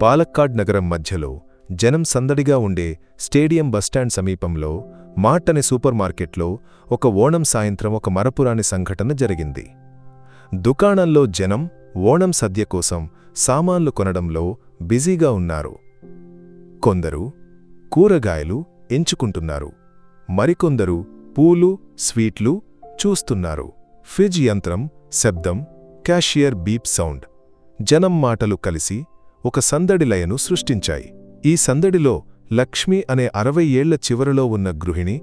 పాలక్కాడ్ నగరం మధ్యలో జనం సందడిగా ఉండే స్టేడియం బస్టాండ్ సమీపంలో మార్ట్ అనే సూపర్ మార్కెట్లో ఒక ఓణం సాయంత్రం ఒక మరపురాని సంఘటన జరిగింది. దుకాణంలో జనం ఓణం సద్య కోసం సామాన్లు కొనడంలో బిజీగా ఉన్నారు. కొందరు కూరగాయలు ఎంచుకుంటున్నారు. మరికొందరు పూలు స్వీట్లు చూస్తున్నారు. ఫ్రిడ్జ్ యంత్రం శబ్దం క్యాషియర్ బీప్ సౌండ్. జనం మాటలు కలిసి ఒక సందడి లయను సృష్టించాయి. ఈ సందడిలో లక్ష్మి అనే అరవై ఏళ్ళ చివరలో ఉన్న గృహిణి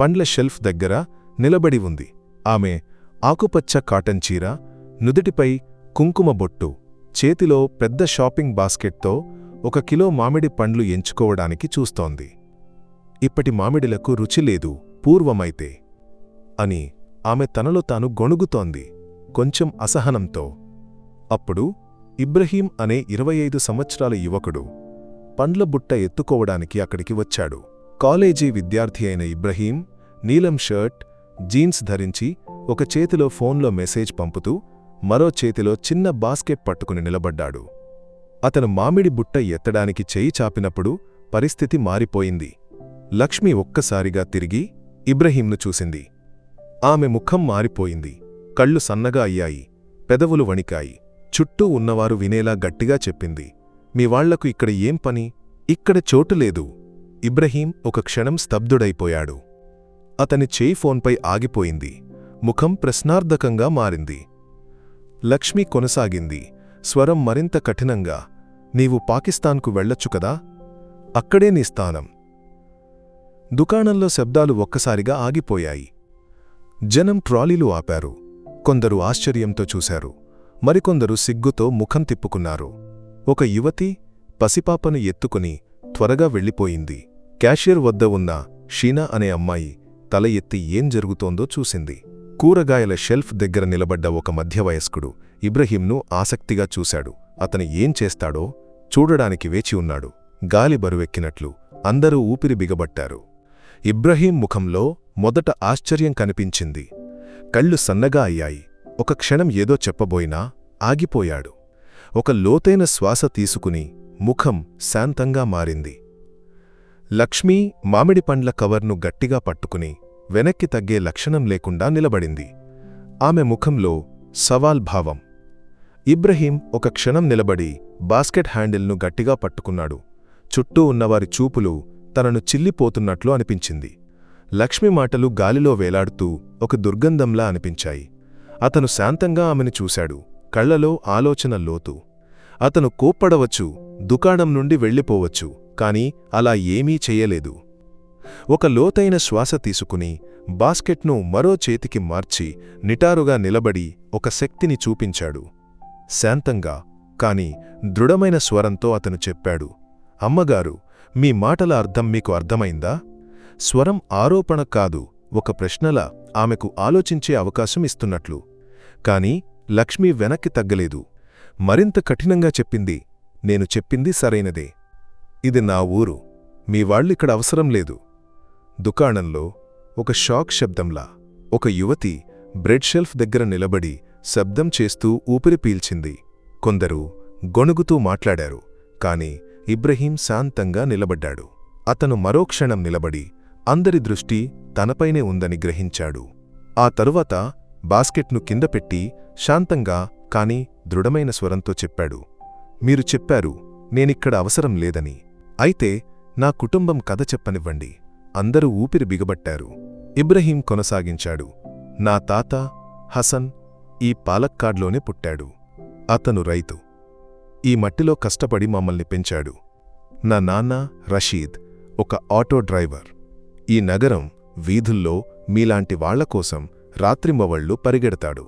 పండ్ల షెల్ఫ్ దగ్గర నిలబడి ఉంది. ఆమె ఆకుపచ్చ కాటన్ చీర నుదుటిపై కుంకుమ బొట్టు చేతిలో పెద్ద షాపింగ్ బాస్కెట్తో ఒక కిలో మామిడి పండ్లు ఎంచుకోవడానికి చూస్తోంది. ఇప్పటి మామిడిలకు రుచి లేదు పూర్వమైతే అని ఆమె తనలో తాను గొణుగుతోంది కొంచెం అసహనంతో. అప్పుడు ఇబ్రహీం అనే ఇరవై ఐదు సంవత్సరాల యువకుడు పండ్ల బుట్ట ఎత్తుకోవడానికి అక్కడికి వచ్చాడు. కాలేజీ విద్యార్థి అయిన ఇబ్రహీం నీలం షర్ట్ జీన్స్ ధరించి ఒక చేతిలో ఫోన్లో మెసేజ్ పంపుతూ మరో చేతిలో చిన్న బాస్కెట్ పట్టుకుని నిలబడ్డాడు. అతను మామిడి బుట్ట ఎత్తడానికి చేయి చాపినప్పుడు పరిస్థితి మారిపోయింది. లక్ష్మి ఒక్కసారిగా తిరిగి ఇబ్రహీంను చూసింది. ఆమె ముఖం మారిపోయింది. కళ్ళు సన్నగా అయ్యాయి. పెదవులు వణికాయి. చుట్టూ ఉన్నవారు వినేలా గట్టిగా చెప్పింది మీ వాళ్ళకు ఇక్కడ ఏం పని? ఇక్కడ చోటు లేదు. ఇబ్రహీం ఒక క్షణం స్తబ్దుడైపోయాడు. అతని చేయి ఫోన్పై ఆగిపోయింది ముఖం ప్రశ్నార్థకంగా మారింది. లక్ష్మి కొనసాగింది స్వరం మరింత కఠినంగా నీవు పాకిస్తాన్కు వెళ్ళొచ్చు కదా? అక్కడే నీ స్థానం. దుకాణంలో శబ్దాలు ఒక్కసారిగా ఆగిపోయాయి. జనం ట్రాలీలు ఆపారు కొందరు ఆశ్చర్యంతో చూశారు. మరికొందరు సిగ్గుతో ముఖం తిప్పుకున్నారు. ఒక యువతి పసిపాపను ఎత్తుకుని త్వరగా వెళ్ళిపోయింది. క్యాషియర్ వద్ద ఉన్న షీనా అనే అమ్మాయి తల ఎత్తి ఏం జరుగుతోందో చూసింది. కూరగాయల షెల్ఫ్ దగ్గర నిలబడ్డ ఒక మధ్యవయస్కుడు ఇబ్రహీంను ఆసక్తిగా చూశాడు. అతను ఏం చేస్తాడో చూడడానికి వేచి ఉన్నాడు. గాలి బరువెక్కినట్లు అందరూ ఊపిరి బిగబట్టారు. ఇబ్రహీం ముఖంలో మొదట ఆశ్చర్యం కనిపించింది. కళ్ళు సన్నగా అయ్యాయి. ఒక క్షణం ఏదో చెప్పబోయినా ఆగిపోయాడు. ఒక లోతైన శ్వాస తీసుకుని ముఖం శాంతంగా మారింది. లక్ష్మీ మామిడి పండ్ల కవర్ను గట్టిగా పట్టుకుని వెనక్కి తగ్గే లక్షణం లేకుండా నిలబడింది. ఆమె ముఖంలో సవాల్ భావం. ఇబ్రహీం ఒక క్షణం నిలబడి బాస్కెట్ హ్యాండిల్ను గట్టిగా పట్టుకున్నాడు. చుట్టూ ఉన్నవారి చూపులు తనను చిల్లిపోతున్నట్లు అనిపించింది. లక్ష్మి మాటలు గాలిలో వేలాడుతూ ఒక దుర్గంధంలా అనిపించాయి. అతను శాంతంగా ఆమెను చూశాడు. కళ్ళలో ఆలోచన లోతు. అతను కోప్పడవచ్చు దుకాణం నుండి వెళ్ళిపోవచ్చు కాని అలా ఏమీ చెయ్యలేదు ఒక లోతైన శ్వాస తీసుకుని బాస్కెట్ను మరో చేతికి మార్చి నిటారుగా నిలబడి ఒక శక్తిని చూపించాడు. శాంతంగా కాని దృఢమైన స్వరంతో అతను చెప్పాడు. అమ్మగారు మీ మాటల అర్థం మీకు అర్థమైందా? స్వరం ఆరోపణ కాదు ఒక ప్రశ్నలా ఆమెకు ఆలోచించే అవకాశం ఇస్తున్నట్లు. కాని లక్ష్మి వెనక్కి తగ్గలేదు. మరింత కఠినంగా చెప్పింది నేను చెప్పింది సరైనదే. ఇది నా ఊరు. మీ వాళ్ళిక్కడ అవసరం లేదు. దుకాణంలో ఒక షాక్ శబ్దంలా ఒక యువతి బ్రెడ్ షెల్ఫ్ దగ్గర నిలబడి శబ్దం చేస్తూ ఊపిరి పీల్చింది. కొందరు గొణుగుతూ మాట్లాడారు కాని ఇబ్రహీం శాంతంగా నిలబడ్డాడు. అతను మరో క్షణం నిలబడి అందరి దృష్టి తనపైనే ఉందని గ్రహించాడు. ఆ తరువాత బాస్కెట్ను కింద పెట్టి శాంతంగా కాని దృఢమైన స్వరంతో చెప్పాడు. మీరు చెప్పారు నేనిక్కడ అవసరం లేదని. అయితే నా కుటుంబం కథ చెప్పనివ్వండి. అందరూ ఊపిరి బిగబట్టారు. ఇబ్రహీం కొనసాగించాడు. నా తాత హసన్ ఈ పాలక్కాడ్లోనే పుట్టాడు. అతను రైతు. ఈ మట్టిలో కష్టపడి మమ్మల్ని పెంచాడు. నా నాన్న రషీద్ ఒక ఆటో డ్రైవర్. ఈ నగరం వీధుల్లో మీలాంటి వాళ్ళకోసం రాత్రింబవళ్ళు పరిగెడతాడు.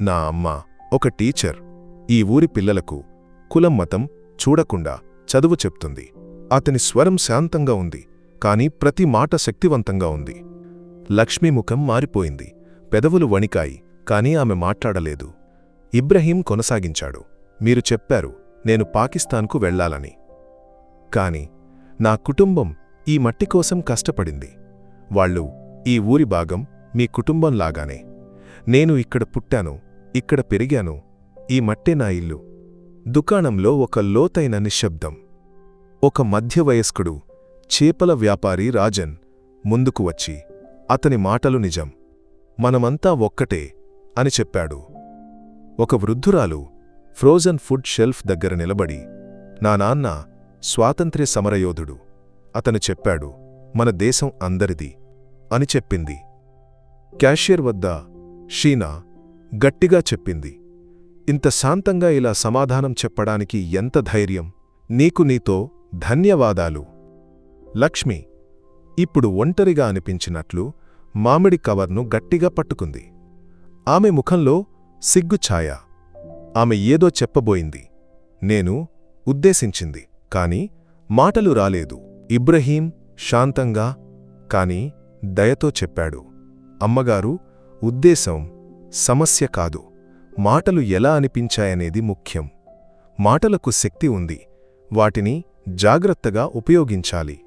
నా అమ్మ ఒక టీచర్. ఈ ఊరి పిల్లలకు కులం మతం చూడకుండా చదువు చెప్తుంది. అతని స్వరం శాంతంగా ఉంది కాని ప్రతి మాట శక్తివంతంగా ఉంది. లక్ష్మీ ముఖం మారిపోయింది. పెదవులు వణికాయి కాని ఆమె మాట్లాడలేదు. ఇబ్రహీం కొనసాగించాడు. మీరు చెప్పారు నేను పాకిస్తాన్కు వెళ్ళాలని కాని నా కుటుంబం ఈ మట్టి కోసం కష్టపడింది. వాళ్ళు ఈ ఊరి భాగం మీ కుటుంబంలాగానే నేను ఇక్కడ పుట్టాను ఇక్కడ పెరిగాను ఈ మట్టే నా ఇల్లు. దుకాణంలో ఒక లోతైన నిశ్శబ్దం. ఒక మధ్యవయస్కుడు చేపల వ్యాపారి రాజన్ ముందుకు వచ్చి అతని మాటలు నిజం. మనమంతా ఒక్కటే అని చెప్పాడు. ఒక వృద్ధురాలు ఫ్రోజన్ ఫుడ్ షెల్ఫ్ దగ్గర నిలబడి నా నాన్న స్వాతంత్ర్య సమరయోధుడు. అతను చెప్పాడు మన దేశం అందరిది అని చెప్పింది. క్యాషియర్ వద్ద షీనా గట్టిగా చెప్పింది ఇంత శాంతంగా ఇలా సమాధానం చెప్పడానికి ఎంత ధైర్యం నీకు నీతో ధన్యవాదాలు. లక్ష్మి ఇప్పుడు ఒంటరిగా అనిపించినట్లు మామిడి కవర్ను గట్టిగా పట్టుకుంది. ఆమె ముఖంలో సిగ్గుఛాయ ఆమె ఏదో చెప్పబోయింది. నేను ఉద్దేశించింది కాని మాటలు రాలేదు. ఇబ్రహీం శాంతంగా కాని దయతో చెప్పాడు. అమ్మగారు ఉద్దేశం సమస్య కాదు. మాటలు ఎలా అనిపించాయనేది ముఖ్యం. మాటలకు శక్తి ఉంది. వాటిని జాగ్రత్తగా ఉపయోగించాలి.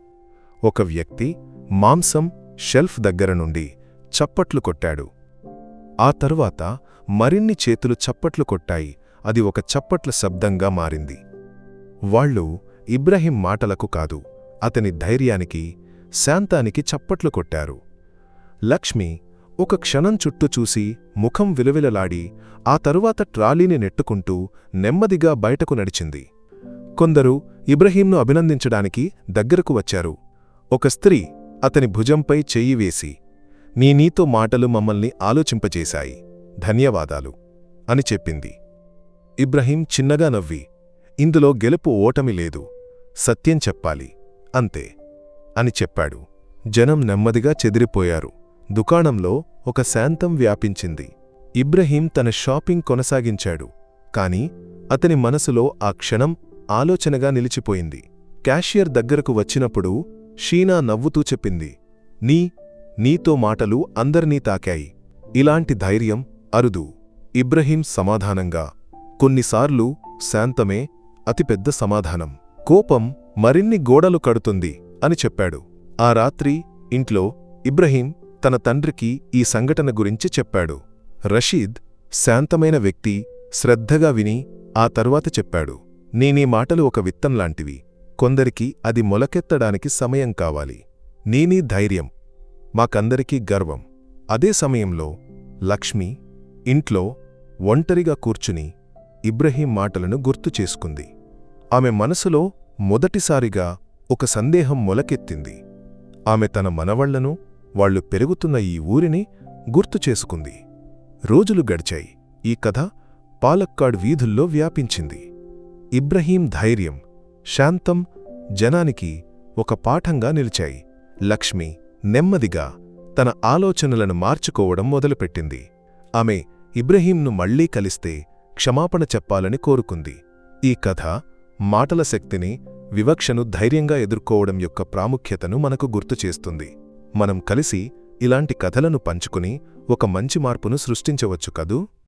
ఒక వ్యక్తి మాంసం షెల్ఫ్ దగ్గర నుండి చప్పట్లు కొట్టాడు. ఆ తరువాత మరిన్ని చేతులు చప్పట్లు కొట్టాయి. అది ఒక చప్పట్ల శబ్దంగా మారింది. వాళ్ళు ఇబ్రహీం మాటలకు కాదు అతని ధైర్యానికి శాంతానికి చప్పట్లు కొట్టారు. లక్ష్మి ఒక క్షణం చుట్టూ చూసి ముఖం విలువిలలాడి ఆ తరువాత ట్రాలీని నెట్టుకుంటూ నెమ్మదిగా బయటకు నడిచింది. కొందరు ఇబ్రహీంను అభినందించడానికి దగ్గరకు వచ్చారు. ఒక స్త్రీ అతని భుజంపై చెయ్యి వేసి నీ నీతో మాటలు మమ్మల్ని ఆలోచింపజేశాయి. ధన్యవాదాలు అని చెప్పింది. ఇబ్రహీం చిన్నగా నవ్వి ఇందులో గెలుపు ఓటమి లేదు. సత్యం చెప్పాలి. అంతే అని చెప్పాడు. జనం నెమ్మదిగా చెదిరిపోయారు. దుకాణంలో ఒక శాంతం వ్యాపించింది. ఇబ్రహీం తన షాపింగ్ కొనసాగించాడు. కాని అతని మనసులో ఆ క్షణం ఆలోచనగా నిలిచిపోయింది. క్యాషియర్ దగ్గరకు వచ్చినప్పుడు షీనా నవ్వుతూ చెప్పింది నీ నీతో మాటలు అందర్నీ తాకాయి. ఇలాంటి ధైర్యం అరుదు. ఇబ్రహీం సమాధానంగా. కొన్నిసార్లు శాంతమే అతిపెద్ద సమాధానం. కోపం మరిన్ని గోడలు కడుతుంది అని చెప్పాడు. ఆ రాత్రి ఇంట్లో ఇబ్రహీం తన తండ్రికి ఈ సంఘటన గురించి చెప్పాడు. రషీద్ శాంతమైన వ్యక్తి శ్రద్ధగా విని ఆ తరువాత చెప్పాడు. నేనీ మాటలు ఒక విత్తంలాంటివి కొందరికి అది మొలకెత్తడానికి సమయం కావాలి. నేనీ ధైర్యం. మాకందరికీ గర్వం. అదే సమయంలో లక్ష్మి ఇంట్లో ఒంటరిగా కూర్చుని ఇబ్రహీం మాటలను గుర్తు చేసుకుంది. ఆమె మనసులో మొదటిసారిగా ఒక సందేహం మొలకెత్తింది. ఆమె తన మనవళ్ళను వాళ్ళు పెరుగుతున్న ఈ ఊరిని గుర్తు చేసుకుంది. రోజులు గడిచాయి. ఈ కథ పాలక్కాడ్ వీధుల్లో వ్యాపించింది. ఇబ్రహీం ధైర్యం శాంతం జనానికి ఒక పాఠంగా నిలిచాయి. లక్ష్మి నెమ్మదిగా తన ఆలోచనలను మార్చుకోవడం మొదలుపెట్టింది. ఆమె ఇబ్రహీంను మళ్ళీ కలిస్తే క్షమాపణ చెప్పాలని కోరుకుంది. ఈ కథ మాటల శక్తిని వివక్షను ధైర్యంగా ఎదుర్కోవడం యొక్క ప్రాముఖ్యతను మనకు గుర్తుచేస్తుంది మనం కలిసి ఇలాంటి కథలను పంచుకుని ఒక మంచి మార్పును సృష్టించవచ్చు కదూ?